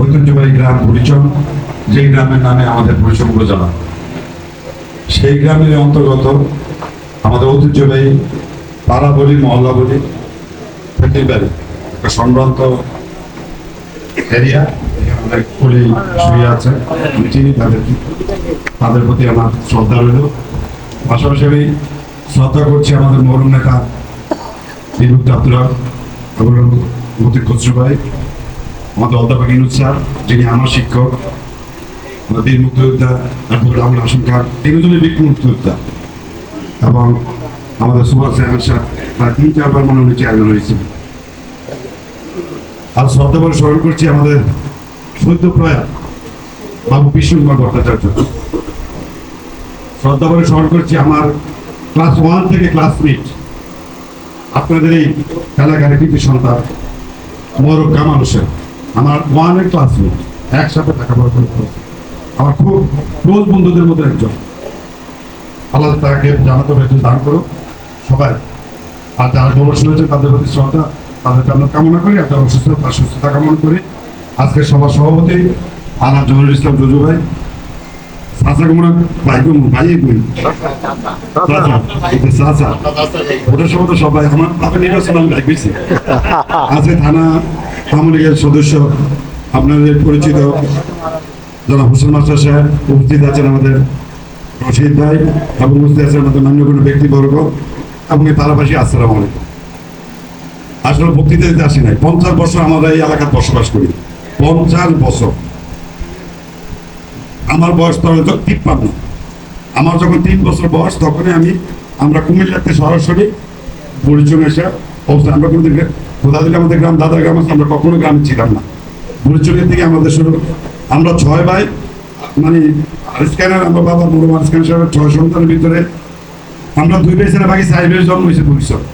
ঐতিহ্যবাহী গ্রাম পরিচম যে গ্রামের নামে আমাদের পরিচম উপজেলা সেই গ্রামের অন্তর্গত আমাদের ঐতিহ্যবাহী পাড়া বলি মহল্লা বলি ফেটির বাড়ি, একটা সম্ভ্রান্ত এরিয়া অনেক কুলি শুয়ে আছে চিনি তাদেরকে তাদের প্রতি আমার শ্রদ্ধা রইল। পাশাপাশি আমি শ্রদ্ধা করছি আমাদের মরুম নেতা বিভুক্ত আব্দুল এবং মতি খসরু ভাই, আমাদের অধ্যাপক ইনুদ স্যার, যিনি আমার শিক্ষক বীর মুক্তিযোদ্ধা আব্দুল আবুল হাসন খান তিনজনই বীর মুক্তিযোদ্ধা। এবং আমাদের সুভাষ চেয়ারম্যান সাহেব প্রায় তিন চারবার মনে হয় চেয়ারম্যান হয়েছিল আর শ্রদ্ধা করে স্মরণ করছি আমাদের সদ্য প্রয়াত বাবু বিষ্ণুকুমার ভট্টাচার্য। শ্রদ্ধা করে স্মরণ করছি আমার ক্লাস ওয়ান থেকে ক্লাস এইট। আপনাদের এই এলাকার কৃতি সন্তান। মোরক কামাল হোসেন, আমার ওয়ানের ক্লাসমেট একসাথে লেখাপড়া করে আমার খুব ক্লোজ বন্ধুদের মধ্যে একজন। আল্লাহ তাকে জানাতে হয়েছে দান করো সবাই আর যারা বড় শুনেছে তাদের প্রতি শ্রদ্ধা, তাদেরকে আমরা কামনা করি, আর যারা অসুস্থ তার সুস্থতা কামনা করি। আজকে সবার সভাপতি আনা জহুরুল ইসলাম জজু ভাই সাসা কুমার ভাই কুমু ভাই চাচা চাচা সময় তো সবাই আমার আপনি ভাই আছে থানা সদস্য আপনাদের পরিচিত যারা হোসেন মাস্টার সাহেব উপস্থিত আছেন আমাদের রশিদ ভাই এবং উপস্থিত আছেন আমাদের মান্যগণ্য ব্যক্তিবর্গ এবং পাশাপাশি আসসালাম আলাইকুম। আসলে বক্তৃতা দিতে আসি নাই। পঞ্চাশ বছর আমরা এই এলাকায় বসবাস করি। পঞ্চাশ বছর। আমার বয়স তখন তিপ্পান্ন। আমার যখন তিন বছর বয়স, তখনই আমি, আমরা কুমিল্লাতে সরাসরি পরিচয় এসে অবস্থা, আমরা কোনো কোথা দিলে আমাদের গ্রাম, দাদার গ্রাম আছে, আমরা কখনো গ্রামে ছিলাম না। পরিচয়ের দিকে আমাদের শুরু, আমরা ছয় ভাই মানে স্ক্যানার আমার বাবা বড় মান স্ক্যানার সাহেবের ছয় সন্তানের ভিতরে, আমরা দুই ভাই ছেলে বাকি ভাইয়ের জন্ম হয়েছে পরিচয়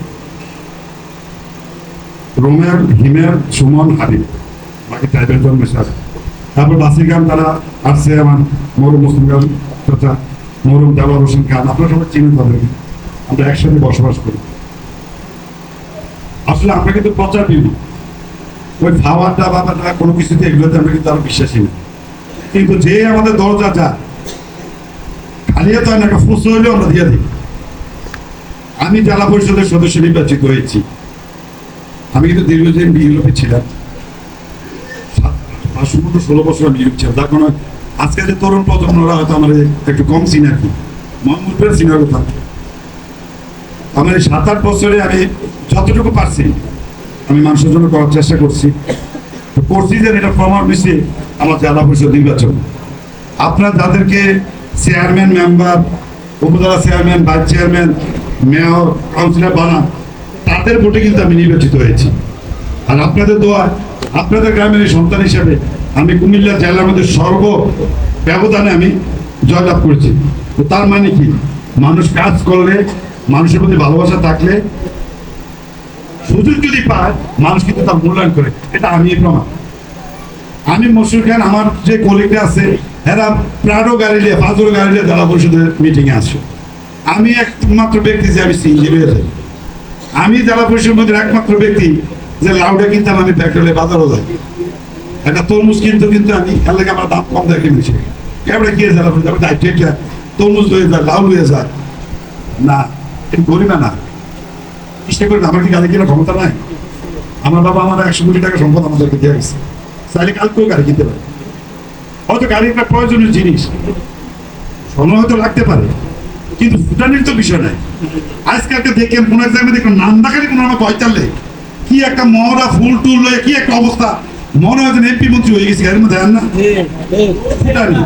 রোমের, হিমের, সুমন হারিম বাকি ভাইয়ের জন্ম হয়েছে তারপর বাসিগ্রাম তারা আসছে আমার মরুম মুসলিম গ্রাম তথা মরুম দেওয়ার হোসেন খান। আপনারা সবাই চিনেন তাদেরকে। আমরা একসাথে বসবাস করি। আসলে আমরা কিন্তু প্রচার দিব ওই খাওয়াটা বাবাটা কোনো কিছুতে এগুলোতে আমরা কিন্তু আরও বিশ্বাসী না। কিন্তু যে আমাদের দরজা যা খালি তো একটা ফুস হইলেও আমরা দিয়ে দিই। আমি জেলা পরিষদের সদস্য নির্বাচিত হয়েছি। আমি কিন্তু দীর্ঘদিন বিএলপি ছিলাম। সম্পূর্ণ ষোলো বছর আমি ইউরোপ ছিলাম কোনো আজকে যে তরুণ প্রজন্মরা হয়তো আমার একটু কম সিনিয়র কি। মোহাম্মদপুরের সিনিয়র কথা আমার এই সাত আট বছরে আমি যতটুকু পারছি, আমি মানুষের জন্য করার চেষ্টা করছি। করছি যে এটা প্রমাণ দিচ্ছে আমার জেলা পরিষদ নির্বাচন। আপনার যাদেরকে chairman member upazila chairman vice chairman mayor councillor বানান, তাদের ভোটে কিন্তু আমি নির্বাচিত হয়েছি। আর আপনাদের দোয়া আপনাদের গ্রামের সন্তান হিসেবে আমি কুমিল্লা জেলার মধ্যে সর্ব ব্যবধানে আমি জয়লাভ করেছি। তো তার মানে কি? মানুষ কাজ করলে, মানুষের প্রতি ভালোবাসা থাকলে, সুযোগ যদি পায়, মানুষ কিন্তু তার মূল্যায়ন করে। এটা আমি প্রমাণ। আমি মশুর খান, আমার যে কলিগরা আছে, এরা প্রাডো গাড়ি নিয়ে গাড়ি জেলা পরিষদের মিটিং এ আসে। আমি একমাত্র ব্যক্তি যে আমি যাই আমি জেলা পরিষদের মধ্যে একমাত্র ব্যক্তি যে লাউডে কিনতাম আমি পেট্রোলে বাজারও যাই একটা তরমুজ কিনতে কিন্তু আমি লাগে আমার দাম কম দেখে নিয়েছি। এবারে কি পরিষদ আমি দায়িত্ব এটা তরমুজ লয়ে যায়, লাউ লয়ে যায়। না এই গরিবা না। না চেষ্টা করি আমার কি গাড়ি কেনার ক্ষমতা নাই? আমার বাবা আমার একশো কোটি টাকা সম্পদ আমাদেরকে দিয়ে গেছে। চাইলে কালকেও গাড়ি কিনতে পারে। হয়তো গাড়ি একটা প্রয়োজনীয় জিনিস। সময় হয়তো লাগতে পারে। কিন্তু ভুটানের তো বিষয় নাই। আজকালকে দেখে কোন এক জায়গায় দেখলাম নান্দাকারি কোনো আমার পয়তালে কি একটা মহড়া, ফুল টুল লয়ে কি একটা অবস্থা? মনে হয় এমপি মন্ত্রী হয়ে গেছে, গাড়ির মধ্যে আর না? ভুটানি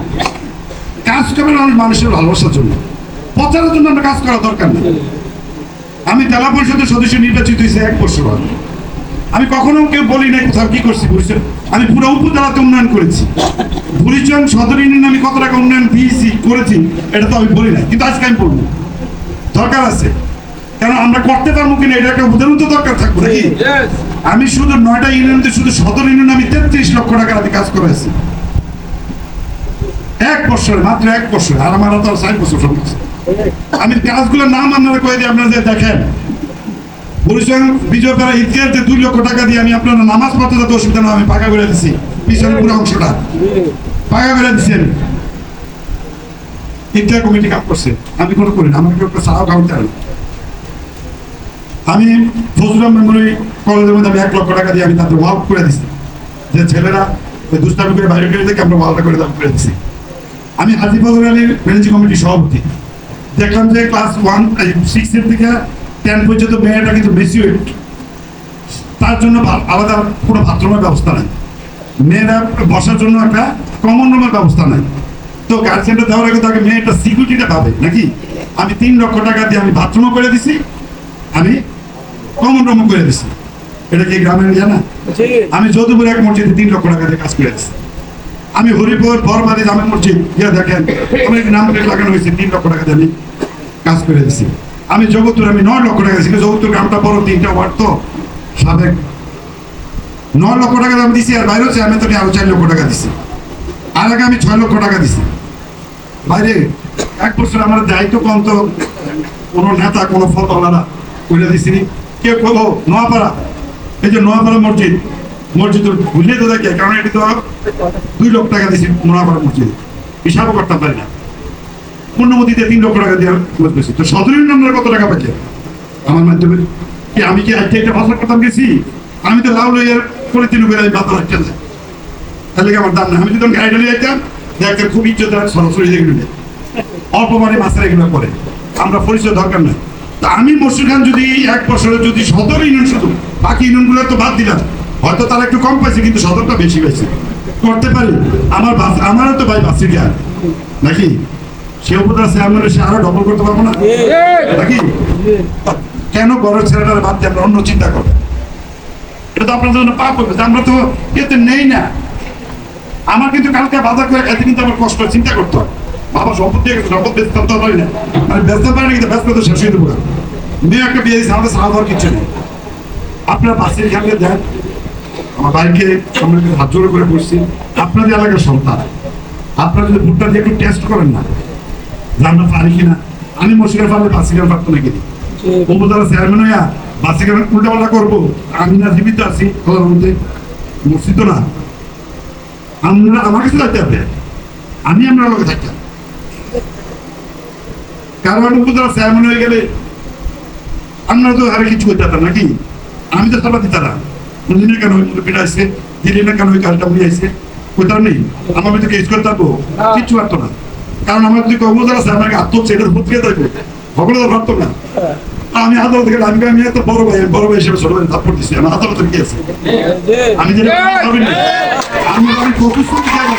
কাজ করবেন মানুষ মানুষের ভালোবাসার জন্য। প্রচারের জন্য আমরা কাজ করা দরকার নেই। আমি জেলা পরিষদের সদস্য নির্বাচিত হয়েছে এক বছর আগে। আমি কখনো কেউ বলি নাই কোথাও কি করছি বুঝছেন আমি পুরো উপজেলাতে উন্নয়ন করেছি। বুড়িচন সদর ইউনিয়ন আমি কত টাকা উন্নয়ন দিয়েছি, করেছি, এটা তো আমি বলি না কিন্তু আজকে আমি বলব। দরকার আছে। কারণ আমরা করতে পারব কিনা এটা একটা উদাহরণ তো দরকার থাকবে নাকি? আমি শুধু নয়টা ইউনিয়নতে শুধু সদর ইউনিয়ন আমি তেত্রিশ লক্ষ টাকার আমি কাজ করেছি এক বছরে মাত্র এক বছর আর আমার তো ষাট বছর আমি কাজগুলোর নাম আপনারা কয়ে দিই আপনারা যে দেখেন। বিজয় পাড়া ইতিহাসে দুই লক্ষ টাকা দিয়ে আমি আপনার নামাজ পড়তে যাতে অসুবিধা না আমি পাকা করে দিছি। পিছনের পুরো অংশটা। পাকা করে দিছি আমি কমিটি কাজ করছে। আমি কোনো করি না আমাকে একটা সাহায্য কাউন্টার আমি ফজলুর মেমোরি কলেজের মধ্যে আমি এক লক্ষ টাকা দিয়ে আমি তাদের ওয়ার্ক করে দিছি। যে ছেলেরা ওই দুষ্টামি করে বাইরে করে থেকে আমরা ওয়ালটা করে দাম করে দিছি। আমি হাজি ফজল আলীর ম্যানেজিং কমিটির সভাপতি। দেখলাম যে ক্লাস ওয়ান সিক্সের থেকে টেন পর্যন্ত মেয়েটা কিন্তু বেশি ওয়েট তার জন্য আলাদা কোনো বাথরুমের ব্যবস্থা নেই। মেয়েরা বসার জন্য একটা কমন রুমের ব্যবস্থা নেই। তো গার্জেনটা দেওয়ার আগে তাকে মেয়েটা সিকিউরিটিটা পাবে নাকি? আমি তিন লক্ষ টাকা দিয়ে আমি বাথরুমও করে দিছি। আমি কমন করে দিছি। এটা কি গ্রামের ইয়ে না? আমি যদুপুর এক মসজিদে তিন লক্ষ টাকা দিয়ে কাজ করে দিছি। আমি হরিপুর বরমাদি জামে মসজিদ ইয়ে দেখেন আমি নাম প্লেট লাগানো হয়েছে তিন লক্ষ টাকা দিয়ে আমি কাজ করে দিছি। আমি জগতুর আমি নয় লক্ষ টাকা দিছি জগতুর গ্রামটা বড় তিনটা ওয়ার্ড তো সাবেক। নয় লক্ষ টাকা দাম দিছি আর বাইরে আমি তো আরও চার লক্ষ টাকা দিছি। আর আগে আমি ছয় লক্ষ টাকা দিছি। বাইরে এক বছর আমার দায়িত্ব কম তো কোনো নেতা কোনো ফলওয়ালারা করে দিছি কে কব নোয়াপাড়া। এই যে নোয়াপাড়া মসজিদ মসজিদ ভুলিয়ে তো দেখে, কারণ এটি তো দুই লক্ষ টাকা দিছি নোয়াপাড়া মসজিদ। হিসাবও করতে পারি না। পূর্ণমতিতে তিন লক্ষ টাকা দিয়ে বলতেছি তো সদরীর নম্বরে কত টাকা পাচ্ছে আমার মাধ্যমে। কি আমি কি আজকে একটা ভাষা করতাম গেছি? আমি তো লাউ লইয়ার করে তিন আমি ভাতা রাখতে যাই তাহলে কি আমার দাম না? আমি যদি গাড়ি ঢালিয়ে যাইতাম, দেখতে খুব ইজ্জত সরাসরি নেই। অল্প মানে মাছের এগুলো করে আমরা পরিচয় দরকার নাই। তা আমি মসুর খান যদি এক বছরে যদি সদর ইউনিয়ন শুধু, বাকি ইউনিয়নগুলো তো বাদ দিলাম। হয়তো তারা একটু কম পাইছে, কিন্তু সদরটা বেশি পাইছে। করতে পারি। আমার বাস আমারও তো ভাই বাসি গিয়া নাকি? সে উপদার চেয়ারম্যানের সে আরও ডবল করতে পারব না? নাকি? কেন বড় ছেলেটা বাদ দিয়ে আমরা অন্য চিন্তা করব এটা তো আপনাদের জন্য পাপ হবে। আমরা তো এতে নেই না। আমার কিন্তু কালকে বাজার করে খাইতে কিন্তু আমার কষ্ট চিন্তা করতে হয়। বাবা গেছে সম্পদ বেচতে তো পারি না মানে বেচতে পারি না কিন্তু ব্যস্ত তো শেষ হয়ে দেবো মেয়ে একটা বিয়ে আমাদের সারা দেওয়ার কিচ্ছু নেই। আপনার বাসের খেয়ালে দেন আমার বাইকে আমরা হাত জোড়ে করে বসছি আপনাদের এলাকার সন্তান, আপনারা যদি ভুট্টা দিয়ে একটু টেস্ট করেন না যে আমরা পারি কিনা? আমি মসিকার পারলে বাসিকার পারতো নাকি? উপজেলা চেয়ারম্যান হইয়া বাসিকার উল্টা পাল্টা করব। আমি না জীবিত আছি কথার মধ্যে মসজিদ না। আমরা আমার কাছে যাইতে হবে। আমি আমরা লোকে থাকতাম। কারণ উপজেলা চেয়ারম্যান হয়ে গেলে আমরা তো আরে কিছু করতে পারতাম নাকি? আমি তো সবাই দিতাম না কেন ওই পিঠা আসছে? দিনে না কেন ওই কাজটা উড়ে আসছে? কোথাও নেই। আমার ভিতরে কেস করতে পারব? কিচ্ছু পারতো না। কারণ আমার যদি কর্মচার আছে আমাকে আত্মহত্যা এটার ভূতকে থাকবে সকলে তো পারতো না। আমি আদালত থেকে আমি আমি এত বড় ভাই বড় ভাই হিসেবে ছোট ভাই তাৎপর দিচ্ছি আমার আদালতের কি আছে আমি যেটা আমি আমি প্রতিশ্রুতি চাই না।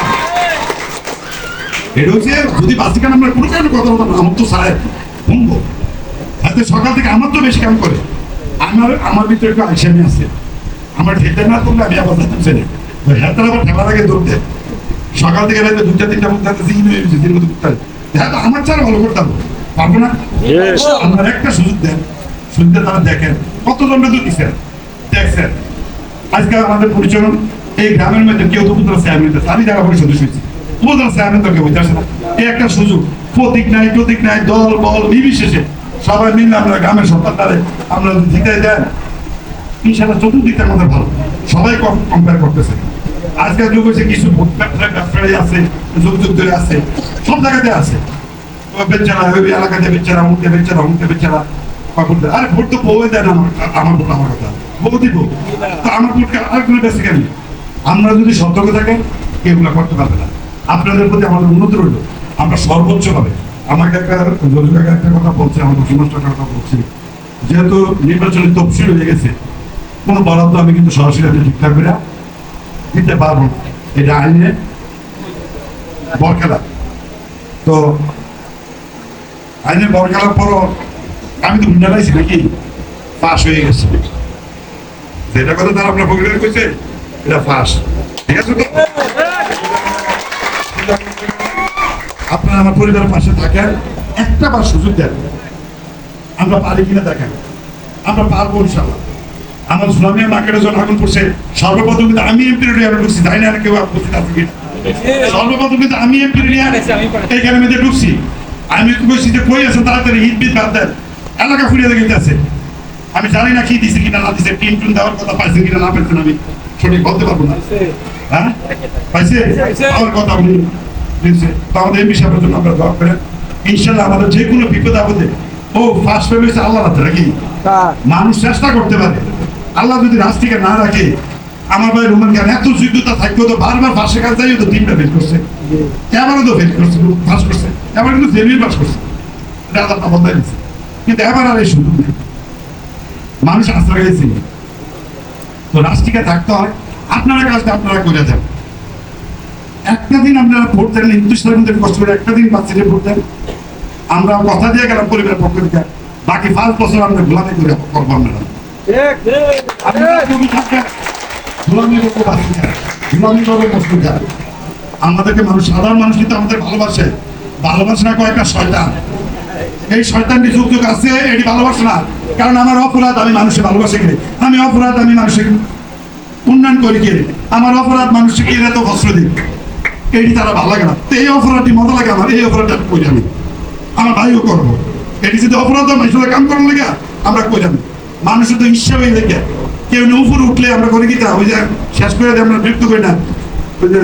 এটা হচ্ছে যদি বাসিকান আমরা কোনো কারণে কথা বলতাম আমার তো সারায় শুনব হাতে সকাল থেকে আমার তো বেশি কাম করে। আমার আমার ভিতরে একটু আইসামি আছে। আমার ঠেতে না করলে আমি আবার যেতাম ছেলে হেতার আবার ঠেলার আগে দৌড়তে। সকাল থেকে রাতে দুটা তিনটা মধ্যে হাতে দিন হয়ে গেছে মতো করতে হ্যাঁ। তো আমার ছাড়া ভালো করতে পারব। না? আপনার একটা সুযোগ দেন। সুযোগ তারা দেখেন। কত কতজন তো দিচ্ছেন দেখছেন। আজকে আমাদের পরিচয় এই গ্রামের মধ্যে কেউ তো চেয়ারম্যান আছে আমি যারা পরিষদ সদস্য হয়েছি। উপজেলা চেয়ারম্যান তো কেউ হইতে আসে না। একটা সুযোগ। প্রতীক নাই প্রতীক নাই, দল, বল, নির্বিশেষে সবাই মিলে আমরা গ্রামের সন্তানটারে আমরা দিতে দেন চতুর্দিকটা ভালো। সবাই কম্পেয়ার করতেছে। কিছু আছে, যুগ যুগ ধরে সব জায়গাতে ওই ভোট তো আমার কথা। তা আমার কেন আমরা যদি সতর্ক থাকেন এগুলো করতে পারবে না। আপনাদের প্রতি আমাদের উন্নতি রইল, আমরা সর্বোচ্চ ভাবে, আমাকে একটা একটা কথা বলছে আমাদের সমস্যার কথা বলছি। যেহেতু নির্বাচনের তফসিল হয়ে গেছে, কোনো বরাদ্দ আমি কিন্তু সরাসরি আমি ঠিকঠাক করে দিতে পারব না। এটা আইনে বরখেলা তো আইনে বরখেলার পরও আমি তো ভিন্ন লাইছি নাকি পাস হয়ে গেছে। যেটা কথা তারা আপনার পকেটে কইছে এটা পাস ঠিক আছে আপনারা আমার পরিবারের পাশে থাকেন, একটা বার সুযোগ দেন। আমরা পারি কিনা দেখেন। আমরা পারব ইনশাল্লাহ আমার সুনামিয়া মার্কেটে যখন আগুন পড়ছে। সর্বপ্রথম কিন্তু আমি এমপি রেডিয়ারে ঢুকছি তাই না কেউ আপত্তি আছে সর্বপ্রথম কিন্তু আমি গ্রামেতে ঢুকছি। আমি কইছি যে কই আছে, তাড়াতাড়ি হিট বাদ দেন। এলাকা ফুরিয়ে দেখে আমি জানি না কি দিছে কিনা, না দিছে, টুন দেওয়ার কথা পাইছে কিনা, না পাইছেন আমি সঠিক বলতে পারব না। হ্যাঁ? পাইছে? আমার কথা উনি দিয়েছে। তো আমাদের এমপি সাহেবের জন্য আমরা দোয়া করেন। ইনশাল্লাহ আমাদের যে কোনো বিপদ আপদে। ও ফার্স্ট আল্লাহ নাকি? মানুষ চেষ্টা করতে পারে। আল্লাহ যদি রাস্তিকে না রাখে আমার ভাই রোমান খান এত যোগ্যতা থাকলেও তো বারবার ফার্স্টে কাজ যাই তো তিনটা ফেল করছে। এবারও তো ফেল করছে পাস করছে। এবার কিন্তু পাস করছে। এটা আল্লাহ বলতে দিচ্ছে কিন্তু এবার আর এই সুযোগ নেই। মানুষ আশ্রয় গেছে তো রাষ্ট্রীকে থাকতে হয়। আপনারা কাজটা আপনারা করে যান একটা দিন আপনারা ভোট দেন হিন্দু সালের কষ্ট করে একটা দিন বাচ্চাকে ভোট দেন। আমরা কথা দিয়ে গেলাম পরিবারের পক্ষ থেকে। বাকি পাঁচ বছর আমরা গোলামি করে করব আমরা আপনারা আমাদেরকে মানুষ সাধারণ মানুষ কিন্তু আমাদের ভালোবাসে। ভালোবাসে না কয়েকটা শয়তান। এই শয়তানটি যুগ যুগ আছে এটি ভালোবাসে না। কারণ আমার অপরাধ আমি মানুষের ভালোবাসে আমি অপরাধ আমি মানুষের উন্নয়ন করি কে আমার অপরাধ মানুষকে এরা তো বস্ত্র দিই এটি তারা ভালো লাগে না তো এই অপরাধটি মজা লাগে আমার এই অপরাধটা করি আমি আমার ভাইও করব এটি যদি অপরাধ হয় মানুষের কাম করার লেগে আমরা করি আমি মানুষের তো ইচ্ছা হয়ে লেগে কেউ উপরে উঠলে আমরা করে কি তা ওই যে শেষ করে আমরা বিরক্ত করি না ওই যে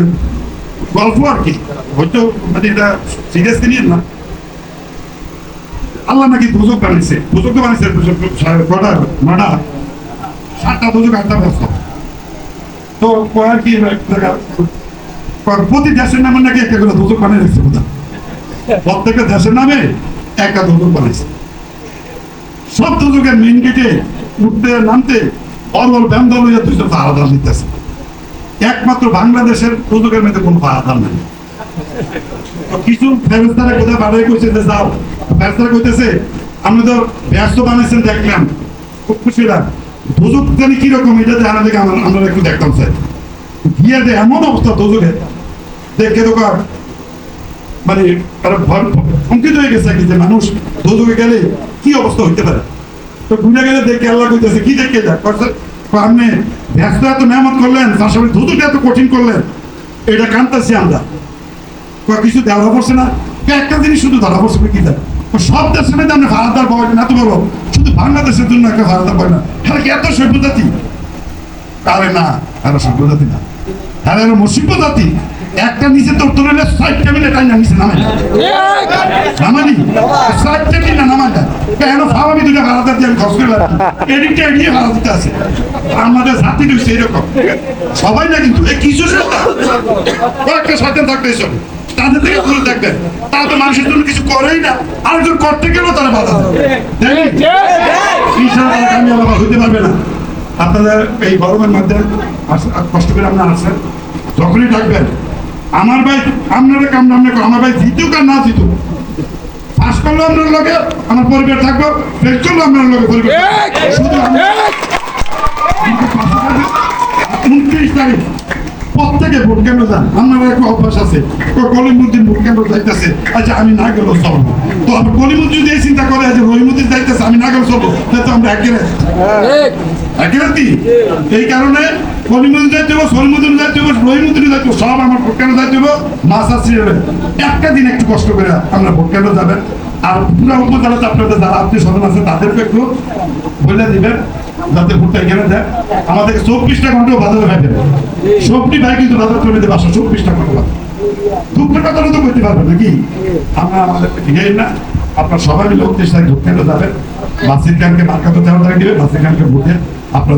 গল্প আর কি হয়তো মানে এটা সিরিয়াসলি নিয়ে না আল্লাহ নাকি দুজক বানিয়েছে দুজক বানিয়েছে কটা নটা সাতটা দুজক আটটা বছর তো কয়ার কি কয় প্রতি দেশের নামে নাকি একটা করে দুজক বানিয়ে রেখেছে বোধহয়। প্রত্যেকটা দেশের নামে একটা দুজক বানাইছে। সব দুজকের মেন গেটে উঠতে, নামতে অরল ব্যামদল হয়ে দুইজন পাহাড়াদার নিতেছে একমাত্র বাংলাদেশের দুজকের মধ্যে কোনো পাহাড়াদার নাই। কিছু ফেরস্তারা কোথায় বাড়াই করছে যে যাও। ফেরস্তারা কইতেছে, আপনি তো ব্যস্ত বানাইছেন, দেখলাম। খুব খুশি লাগ জানি কীরকম এটা জানা দেখে, আমরা আমরা একটু দেখতাম, স্যার। এমন অবস্থা দেখে তো মানে ভয় হয়ে গেছে যে মানুষ গেলে কি অবস্থা হইতে পারে। তো গেলে দেখে আল্লাহ কইতেছে, কি দেখে আপনি ব্যস্ত এত মেহনত করলেন, তার সাথে দুজকে এত কঠিন করলেন, এটা কানতেছি আমরা। কিছু ধরা পড়ছে না? একটা জিনিস শুধু ধরা পড়ছে কি দেয় সব দেশের মধ্যে আপনি ভারতদার পাওয়া না এত বড় বাংলাদেশের জন্য একটা ভারতদার পায় না। হ্যাঁ কি এত সভ্যতাতি আরে না আরে সভ্যতাতি না। আরে এরা মুসিবত জাতি একটা নিচে তোর তোর হলে সাইডটা মিলে টাই না নিচে নামাই নামানি সাইডটা মিলে নামাই কেন? ফাওয়ামি দুটা ভারতদার দিয়ে আমি খরচ করে এদিকটা এগিয়ে ভারত দিতে আছে। আমাদের জাতি রয়েছে এরকম সবাই না কিন্তু কিছু। কয়েকটা শয়তান থাকবে এসব তাদের থেকে দূরে থাকবেন তারা তো মানুষের জন্য কিছু করেই না। আরেকজন করতে গেলেও তারা বাধা দেয়। হতে পারবে না। আপনাদের এই গরমের মধ্যে কষ্ট করে আপনারা আসেন। যখনই থাকবেন আমার ভাই আপনারা কাম নাম আমার ভাই জিতুক আর না জিতুক। পাস করল আপনার লগে আমার পরিবার থাকব ফেল করল আপনার লগে পরিবার। শুধু উনত্রিশ তারিখ। প্রত্যেকে ভোট কেন্দ্র যান আপনার একটা অভ্যাস আছে। কলিমুদ্দিন ভোট কেন্দ্র যাইতেছে আচ্ছা আমি না গেলেও চলবো। তো আমার কলিমুদ্দিন যদি এই চিন্তা করে যে রহিমুদ্দিন যাইতেছে আমি না গেলেও চলবো। তাহলে তো আমরা একের একের কি এই কারণে আমার একটা দিন একটু কষ্ট করে আমরা ভোট কেন্দ্র যাবেন আর আপনাদের যারা আত্মীয় স্বজন আছে, তাদেরকে একটু বলে দিবেন, যাতে ভোটটা এখানে দেয়। চব্বিশটা ঘন্টাও বাজারে সবটি ভাই কিন্তু বাজার দেবে আসো চব্বিশটা ঘণ্টা তো পারবেন নাকি? আমরা আমাদেরকে ঠিকাই না। আপনার সবাই মিলে উদ্দেশ তারিখ ভোট কেন্দ্র যাবেন। বাসির খানকে মার্কাতে তারিখ দিবেন বাসির খানকে ভোটে আপনারা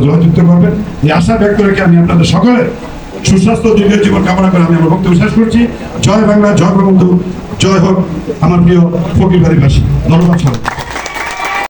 করবেন। এই আশা ব্যক্ত রেখে আমি আপনাদের সকলের সুস্বাস্থ্য দীর্ঘ জীবন কামনা করে আমি আমার বক্তব্য শেষ করছি। জয় বাংলা, জয় বঙ্গবন্ধু, জয় হোক আমার প্রিয় ফকির বাড়িবাসী ধন্যবাদ সবাই